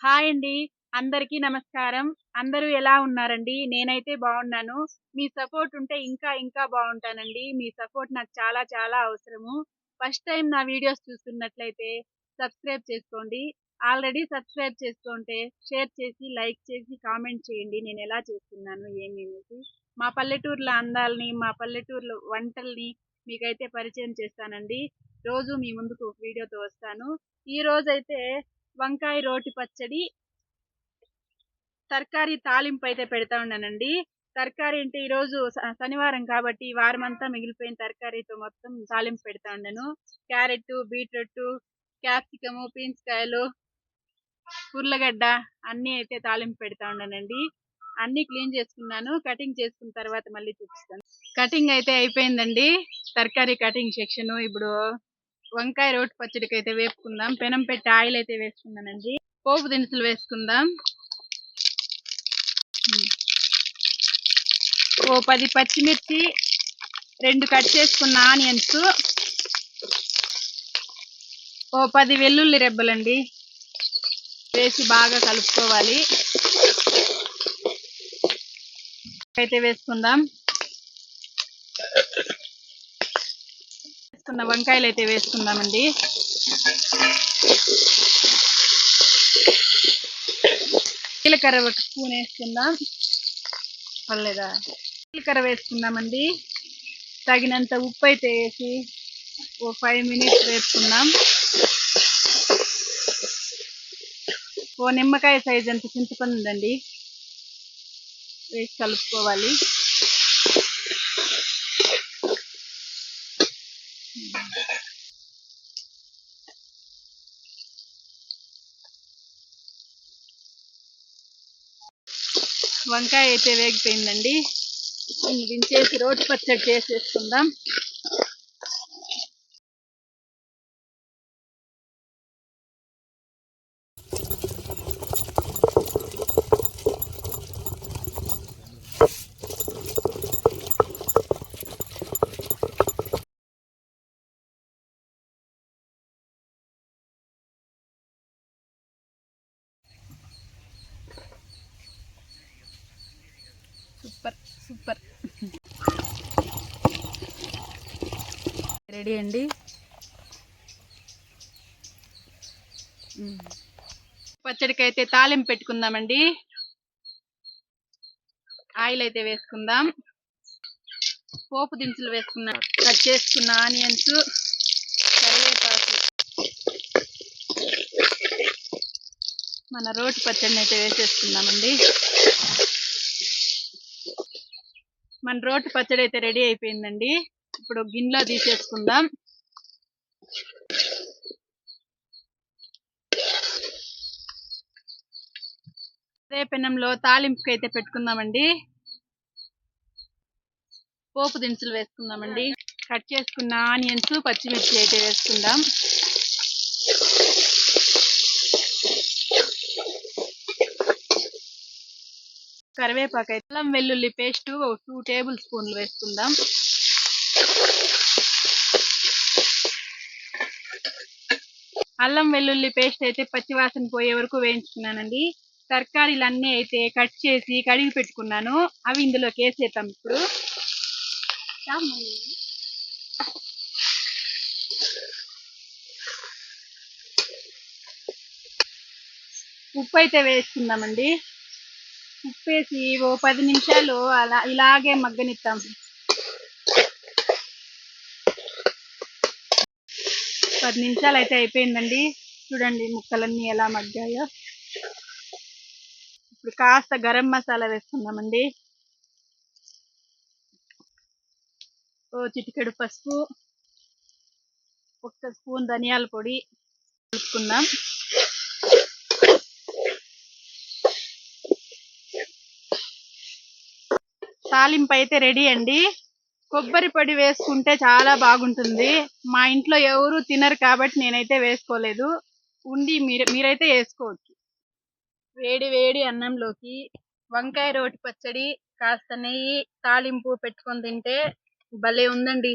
Hi అండి. అందరికీ నమస్కారం. అందరూ ఎలా ఉన్నారండి? నేనైతే బాగున్నాను. మీ సపోర్ట్ ఉంటే ఇంకా ఇంకా బాగుంటానండి. మీ సపోర్ట్ నాకు చాలా చాలా అవసరము. ఫస్ట్ టైం నా వీడియోస్ చూస్తున్నట్లయితే సబ్స్క్రైబ్ చేసుకోండి. ఆల్రెడీ సబ్స్క్రైబ్ చేసుకుంటే షేర్ చేసి లైక్ చేసి కామెంట్ చేయండి. నేను ఎలా చేస్తున్నాను ఏమి అనేసి మా పల్లెటూర్ల అందాలని మా పల్లెటూర్ల వంటల్ని మీకైతే పరిచయం చేస్తానండి. రోజు మీ ముందుకు వీడియోతో వస్తాను. ఈ రోజైతే వంకాయ రోటి పచ్చడి తరకారీ తాలింపు అయితే పెడతా ఉన్నానండి. తరకారీ అంటే ఈరోజు శనివారం కాబట్టి వారం అంతా మిగిలిపోయిన తరకారీతో మొత్తం తాలింపు పెడతా ఉన్నాను. క్యారెట్ బీట్రూట్ క్యాప్సికము బీన్స్ కాయలు ఉర్లగడ్డ అన్నీ అయితే తాలింపు పెడతా ఉన్నానండి. అన్ని క్లీన్ చేసుకున్నాను. కటింగ్ చేసుకున్న తర్వాత మళ్ళీ చూపిస్తాను. కటింగ్ అయితే అయిపోయిందండి. తరకారీ కటింగ్ సెక్షన్ ఇప్పుడు వంకాయ రోటి పచ్చడికి అయితే వేసుకుందాం. పెనం పెట్టి ఆయిల్ అయితే వేసుకున్నానండి పోపు దినుసులు వేసుకుందాం. ఓ పది పచ్చిమిర్చి రెండు కట్ చేసుకున్న ఆనియన్స్ ఓ పది వెల్లుల్లి రెబ్బలండి. వేసి బాగా కలుపుకోవాలి. అయితే వేసుకుందాం. వేస్తున్న వంకాయలు అయితే వేస్తున్నామండి జీలకర్ర ఒక స్పూన్ వేసుకుందాం. పర్లేదా? జీలకర్ర వేసుకుందామండి. తగినంత ఉప్పు అయితే వేసి ఓ ఫైవ్ మినిట్స్ వేసుకుందాం ఓ నిమ్మకాయ సైజ్ అంత చింతపండు ఉందండి వేసి కలుపుకోవాలి. వంకాయ అయితే వేగిపోయిందండి. దించేసి రోటి పచ్చడి చేసేసుకుందాం. రెడీ అండి. పచ్చడికైతే పచ్చడికి అయితే తాలింపు పెట్టుకుందామండి. ఆయిల్ అయితే వేసుకుందాం. పోపు దినుసులు వేసుకున్నా కట్ చేసుకున్న ఆనియన్స్ కరివేపాకు మన రోటి పచ్చడిని అయితే వేసేసుకుందామండి. మన రోటి పచ్చడి అయితే రెడీ అయిపోయిందండి. ఇప్పుడు గిన్నెలో తీసేసుకుందాం. అదే పెనంలో తాలింపుకి అయితే పెట్టుకుందామండి. పోపు దినుసులు వేసుకుందామండి. కట్ చేసుకున్న ఆనియన్స్ పచ్చిమిర్చి అయితే వేసుకుందాం. కరివేపాకు అయితే అల్లం వెల్లుల్లి పేస్ట్ టూ టేబుల్ స్పూన్లు వేసుకుందాం. అల్లం వెల్లుల్లి పేస్ట్ అయితే పచ్చివాసన పోయే వరకు వేయించుకున్నానండి. తరకారీలు అన్నీ అయితే కట్ చేసి కడిగి పెట్టుకున్నాను. అవి ఇందులోకి వేసేద్దాం ఇప్పుడు. ఉప్పు అయితే వేసుకుందామండి. ఉప్పు వేసి ఓ పది నిమిషాలు అలా ఇలాగే మగ్గనిస్తాం పది నిమిషాలు అయితే అయిపోయిందండి. చూడండి ముక్కలన్నీ ఎలా మగ్గాయో. ఇప్పుడు కాస్త గరం మసాలా వేసుకుందామండి. ఓ చిటికెడు పసుపు ఒక్క స్పూన్ ధనియాల పొడి కలుపుకుందాం. తాలింపు అయితే రెడీ అండి. కొబ్బరి పొడి వేసుకుంటే చాలా బాగుంటుంది. మా ఇంట్లో ఎవరు తినరు కాబట్టి నేనైతే వేసుకోలేదు. ఉండి మీరు మీరైతే వేసుకోవచ్చు. వేడి వేడి అన్నంలోకి వంకాయ రోటి పచ్చడి కాస్త నెయ్యి తాలింపు పెట్టుకొని తింటే భలే ఉందండి.